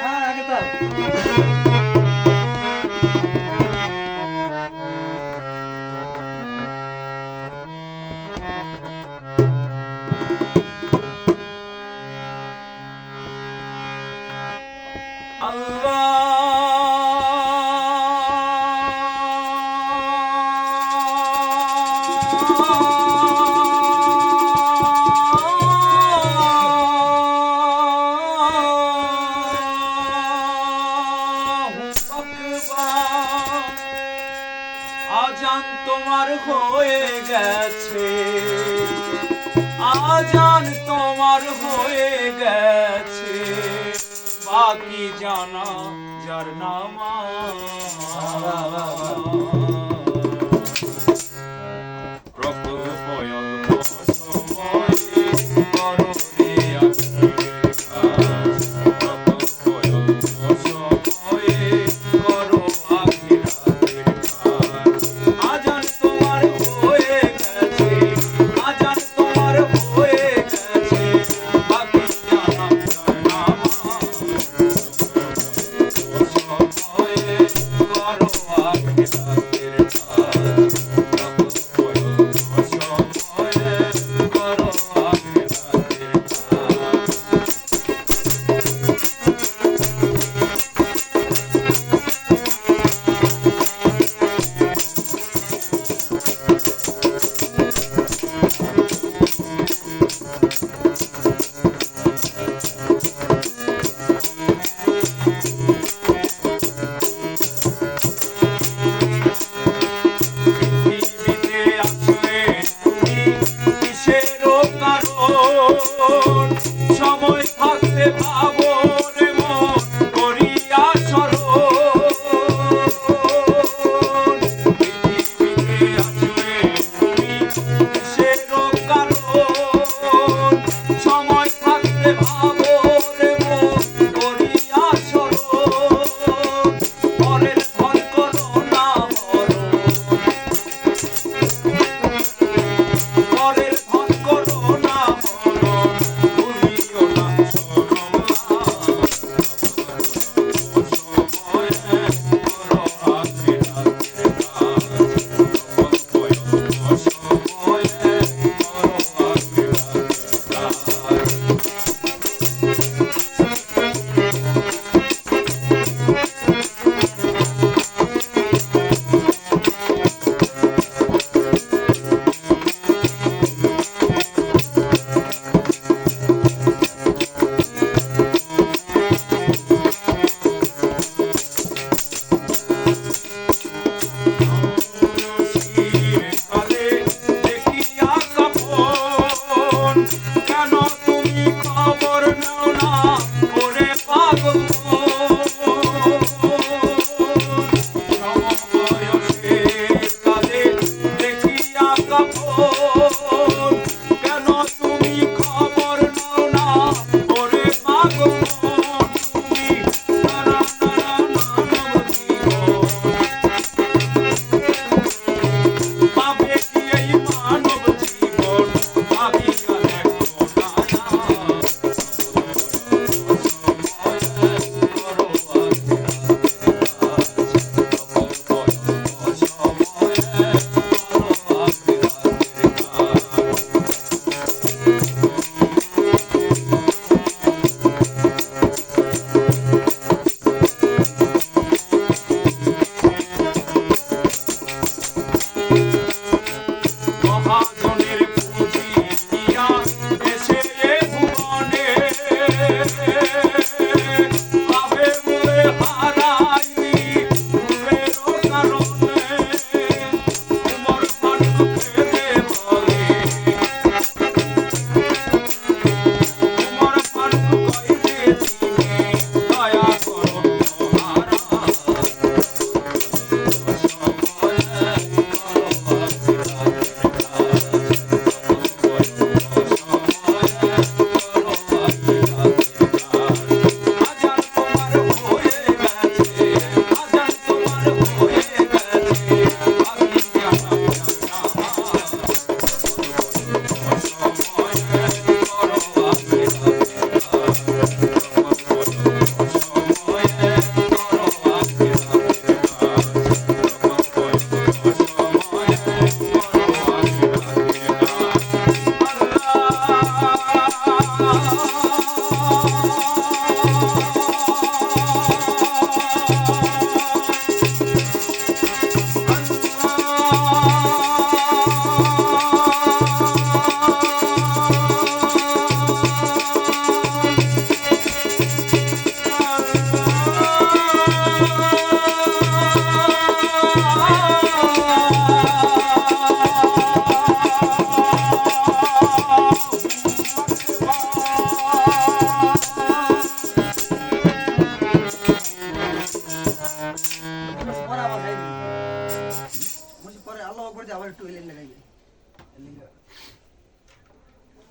아, 알겠다. আজান তোমার হয়ে গেছে। আজান তোমার হয়ে গেছে। বাকি জানা যার নামা Bye. গো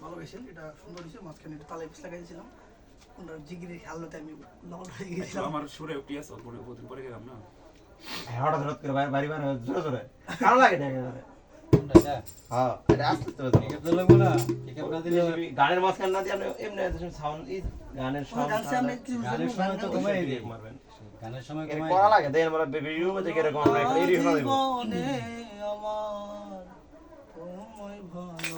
ভালো এটা সুন্দর হয়েছে মাঝখানে একটু তালে ওনার জিগিরি আমি হয়ে গেছিলাম। আমার সুরে উঠি আছে পরে পরে পরে গেলাম না? হঠাৎ হঠাৎ করে বাড়ি বাড়ি বাড়ি জোরে জোরে। কারও লাগে না একেবারে। হ্যাঁ। এটা আস্তে আস্তে বাজাবো। গানের মাঝখানে না দিয়ে এমনি সাউন্ড গানের গানের সময় তো কমাই। মারবেন গানের করা লাগে আমরা ভিডিও আমরা একটা